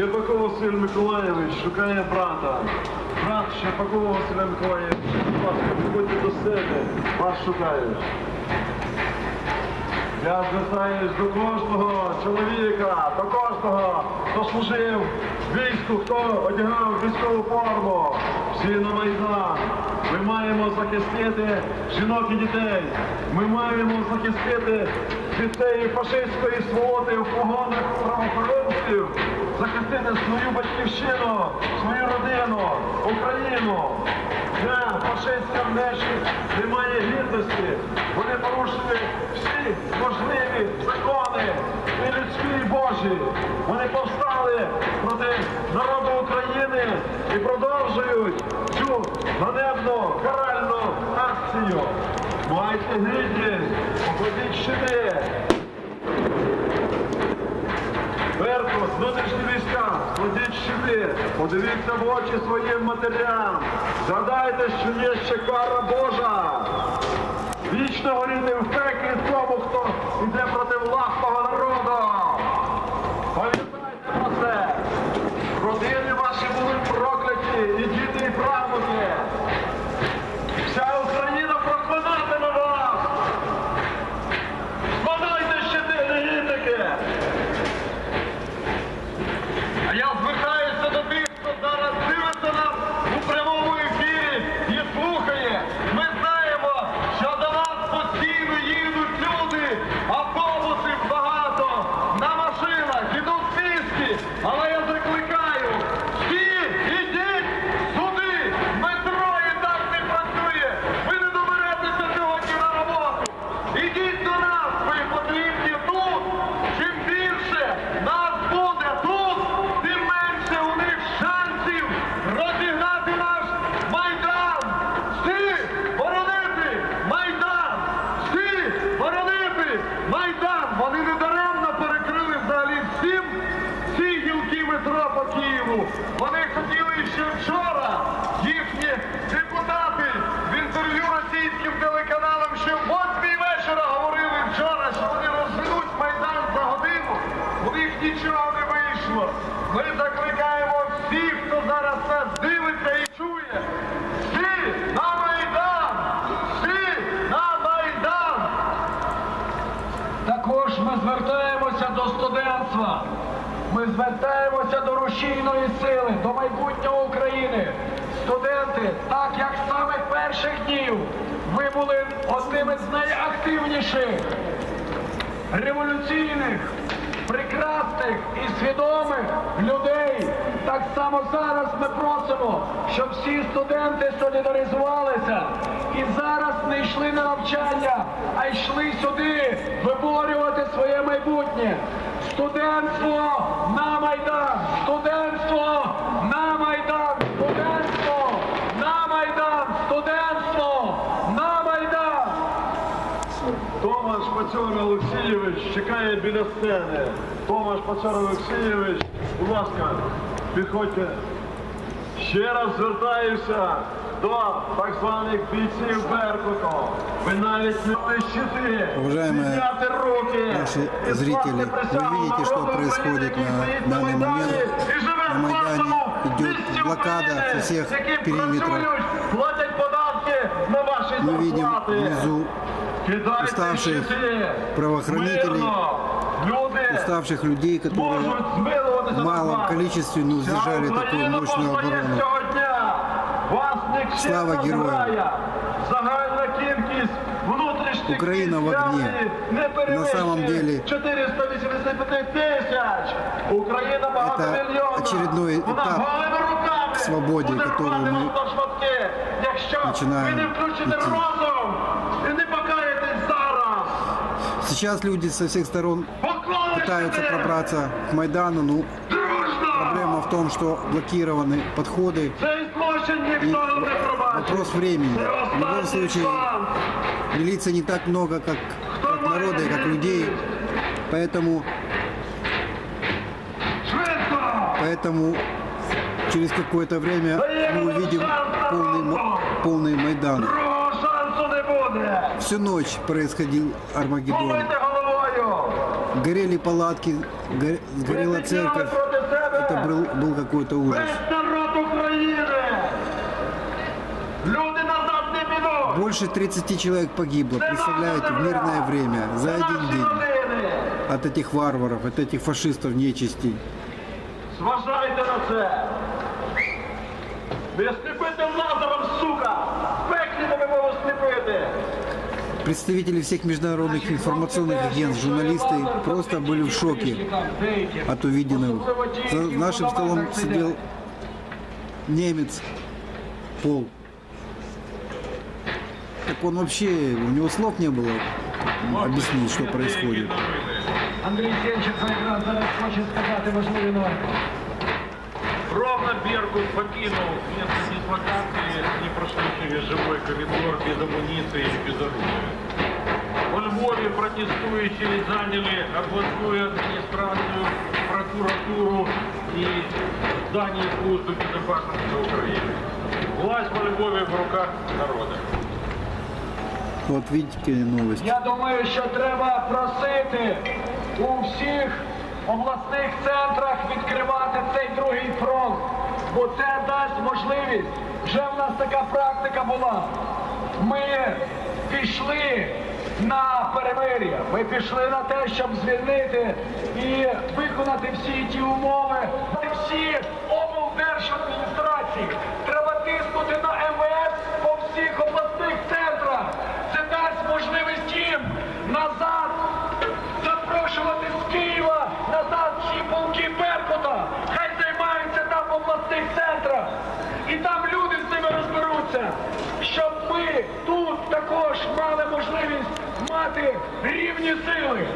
Щербаков Василь Миколаєвич шукає брата. Брат Щербакова Василя Миколаєвича, будь ласка, приходьте до себе, вас шукають. Я звертаюсь до кожного чоловіка, до кожного, хто служив війську, хто одягав військову форму. Всі на Майдан. Ми маємо захистити жінок і дітей. Ми маємо захистити цієї фашистської сволоти в погонах правоохоронців, захистити свою батьківщину, свою родину, Україну. Ця фашистська нечість немає гідності. Вони порушили всі можливі закони і людські і Божі. Вони повстали проти народу України і продовжують цю ганебну каральну акцію. Майте гідність, покладіть щити. Беркут, внутрішні щити, подивіться в очі своїм матерям. Згадайте, що є ще кара Божа. Вічно горіти в пеклі тому, хто йде проти власного народу. Пам'ятайте про це. Родини ваші були прокляті, і діти, і правнуки. Вся Україна проклинатиме вас. Складайте щити, негідники. А я звертаюся до тих, хто зараз дивиться нас у прямому ефірі і слухає. Ми знаємо, що до нас постійно їдуть люди, автобусів багато, на машинах, ідуть списки. Але я закликаю, всі ідіть сюди, метро і так не працює. Ви не доберетеся сьогодні на роботу. Ідіть до нас, ви потрібні тут. Чим більше нас буде тут, тим менше у них шансів розігнати наш Майдан. Всі боронити Майдан! Всі боронити Майдан! Вони не даремно перекрили взагалі всім ці гілки метро по Києву. Вони хотіли ще вчора їхні депутати в інтерв'ю російським телеканалам ще в 8 вечора говорили вчора, що вони розженуть Майдан за годину. У них нічого не вийшло. Ми закликаємо всіх, хто зараз нас дивиться і чує. Всі на Майдан! Всі на Майдан! Також ми звертаємося до студентства. Ми звертаємося до рушійної сили, до майбутнього України. Студенти, так як з самих перших днів ви були одними з найактивніших революційних, прекрасних і свідомих людей. Так само зараз ми просимо, щоб всі студенти солідаризувалися і зараз не йшли на навчання, а йшли сюди виборювати майбутнє. Студентство на Майдан! Студентство на Майдан! Студентство на Майдан! Студентство на Майдан! Томаш Пацьор Олексійович чекає біля сцени. Томаш Пацьор Олексійович, будь ласка, підходьте. Ще раз звертаюся до так званих бійців Беркуту. Ви навіть не щити, Уважаемые підняти руки. наши і зрители, скласти вы присягу видите, что народу происходит України, на який стоїть данный Майдані момент. і живе На в Майдане кожному идет місті блокада України, со всех які периметров. працюють, платять податки на ваші Мы видим зарплати. внизу Кидайте уставших щити. правоохранителей, Мирно. Люди уставших людей, которые можуть змилуватися в малом над вами. количестве, но Вся сдержали такую Україна мощную повстає оборону. цього дня. Вас нікчемна Слава героям. зграя. Загальна кількість внутрішніх Україна в військ огні. армії не перевищує На самом деле 485 тисяч. Україна багатомільйонна. очередной Вона этап голими руками к свободе, буде которую рвати мы нас на шматки. Якщо начинаем ви не включите идти. розум і не покаєтесь зараз. Сейчас люди со всех сторон Поклали пытаются пробраться к Майдану, Дружно! проблема в том, что блокированы подходы. Пробачить. вопрос времени. В любом случае. Милиции не так много, как, как народа и как людей. Поэтому, поэтому через какое-то время мы увидим полный, полный Майдан. Всю ночь происходил Армагеддон Думайте головою. Горели палатки, горе- Ви сгорела підняли церковь. проти себе это был, был какой-то ужас. Весь народ України! Люди назад не підуть! Больше 30 человек погибло, представляете, в мирное время, за один Наші день. родини! От этих варваров, от этих фашистов нечисти. Зважайте на це! Не сліпити лазером, сука! В пеклі не будемо сліпити! Представители всех международных информационных агентств, журналисты просто были в шоке от увиденного. За нашим столом сидел немец Пол. Так он вообще, у него слов не было объяснить, что происходит. Андрій сказати важливі норми. Ровно Беркут покинул место дислокации, не прошли через живой коридор без амуниции и без оружия. Во Львове протестующие заняли областную администрацию, прокуратуру и здание службы безопасности Украины. Власть во Львове в руках народа. Вот видите новость. Я думаю, що треба просити у всіх обласних центрах відкривати цей другий фронт, бо це дасть можливість. Вже в нас така практика була. Ми пішли на перемир'я, ми пішли на те, щоб звільнити і виконати всі ті умови, всі облдержадміністрації. Треба тиснути на МВС по всіх обласних центрах. Це дасть можливість їм назад запрошувати з Києва назад всі полки Беркута. Хай займаються там в обласних центрах. І там люди з ними розберуться. Щоб ми тут також мали можливість мати рівні сили.